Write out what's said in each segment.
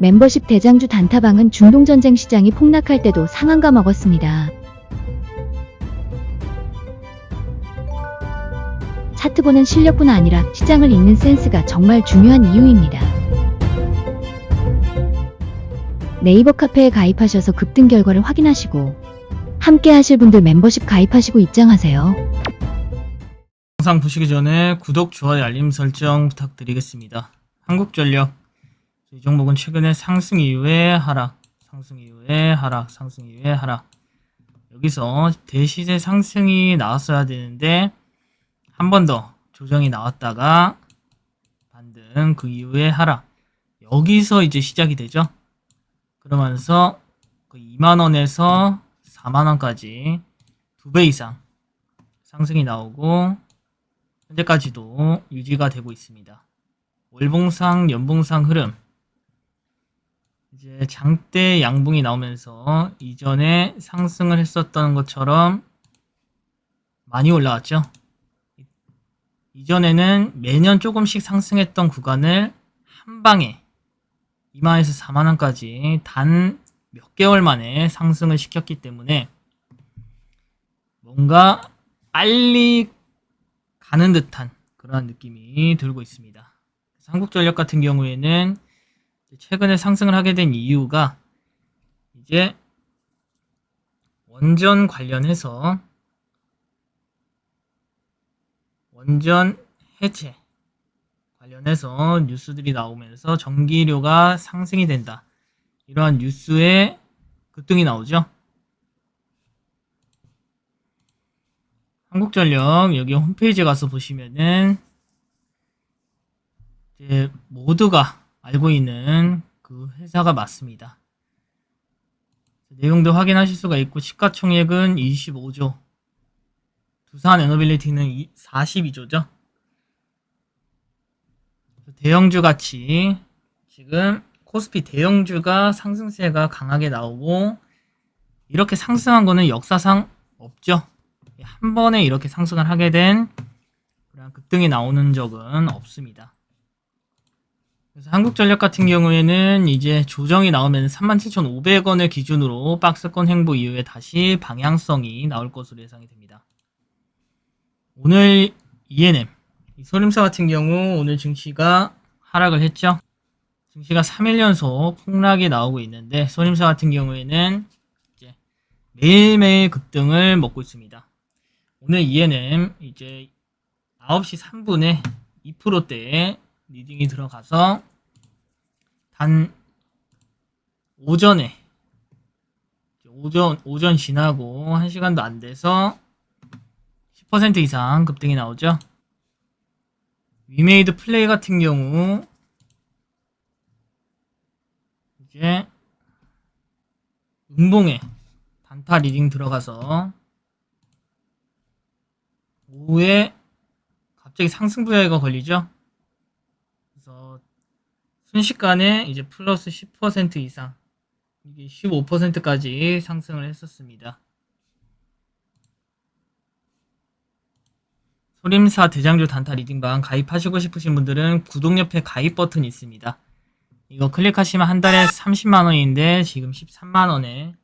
멤버십 대장주 단타방은 중동전쟁 시장이 폭락할 때도 상한가 먹었습니다. 차트 보는 실력뿐 아니라 시장을 읽는 센스가 정말 중요한 이유입니다. 네이버 카페에 가입하셔서 급등 결과를 확인하시고 함께 하실 분들 멤버십 가입하시고 입장하세요. 영상 보시기 전에 구독, 좋아요, 알림 설정 부탁드리겠습니다. 한국전력 이 종목은 최근에 상승 이후에 하락, 상승 이후에 하락, 상승 이후에 하락. 여기서 대시세 상승이 나왔어야 되는데 한 번 더 조정이 나왔다가 반등 그 이후에 하락. 여기서 이제 시작이 되죠. 그러면서 그 2만 원에서 4만 원까지 두 배 이상 상승이 나오고 현재까지도 유지가 되고 있습니다. 월봉상, 연봉상 흐름. 이제 장대 양봉이 나오면서 이전에 상승을 했었던 것처럼 많이 올라왔죠. 이전에는 매년 조금씩 상승했던 구간을 한 방에 2만에서 4만 원까지 단 몇 개월 만에 상승을 시켰기 때문에 뭔가 빨리 가는 듯한 그러한 느낌이 들고 있습니다. 한국전력 같은 경우에는 최근에 상승을 하게 된 이유가 이제 원전 관련해서 원전 해체 관련해서 뉴스들이 나오면서 전기료가 상승이 된다. 이러한 뉴스에 급등이 나오죠. 한국전력 여기 홈페이지에 가서 보시면은 이제 모두가 알고 있는 그 회사가 맞습니다. 내용도 확인하실 수가 있고 시가총액은 25조, 두산 에너빌리티는 42조죠. 대형주 같이 지금 코스피 대형주가 상승세가 강하게 나오고 이렇게 상승한 거는 역사상 없죠. 한 번에 이렇게 상승을 하게 된 그런 급등이 나오는 적은 없습니다. 그래서 한국전력 같은 경우에는 이제 조정이 나오면 37,500원을 기준으로 박스권 행보 이후에 다시 방향성이 나올 것으로 예상이 됩니다. 오늘 ENM 이 소림사 같은 경우 오늘 증시가 하락을 했죠. 증시가 3일 연속 폭락이 나오고 있는데 소림사 같은 경우에는 이제 매일매일 급등을 먹고 있습니다. 오늘 ENM 이제 9시 3분에 2%대에 리딩이 들어가서 단 오전에 오전 오전 지나고 1시간도 안 돼서 10% 이상 급등이 나오죠. 위메이드 플레이 같은 경우 이제 음봉에 단타 리딩 들어가서 오후에 갑자기 상승 부여가 걸리죠. 그래서 순식간에 이제 플러스 10% 이상 이게 15%까지 상승을 했었습니다. 소림사 대장주 단타 리딩방 가입하시고 싶으신 분들은 구독 옆에 가입 버튼이 있습니다. 이거 클릭하시면 한 달에 30만 원인데 지금 13만 원에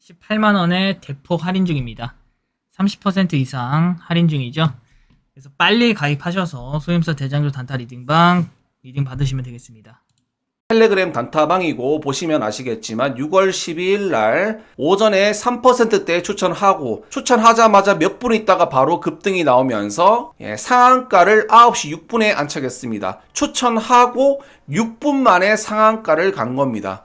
18만 원에 대폭 할인 중입니다. 30% 이상 할인 중이죠. 그래서 빨리 가입하셔서 소임사 대장주 단타 리딩방 리딩 받으시면 되겠습니다. 텔레그램 단타방이고 보시면 아시겠지만 6월 12일 날 오전에 3%대 추천하고 추천하자마자 몇 분 있다가 바로 급등이 나오면서 예, 상한가를 9시 6분에 안착했습니다. 추천하고 6분 만에 상한가를 간 겁니다.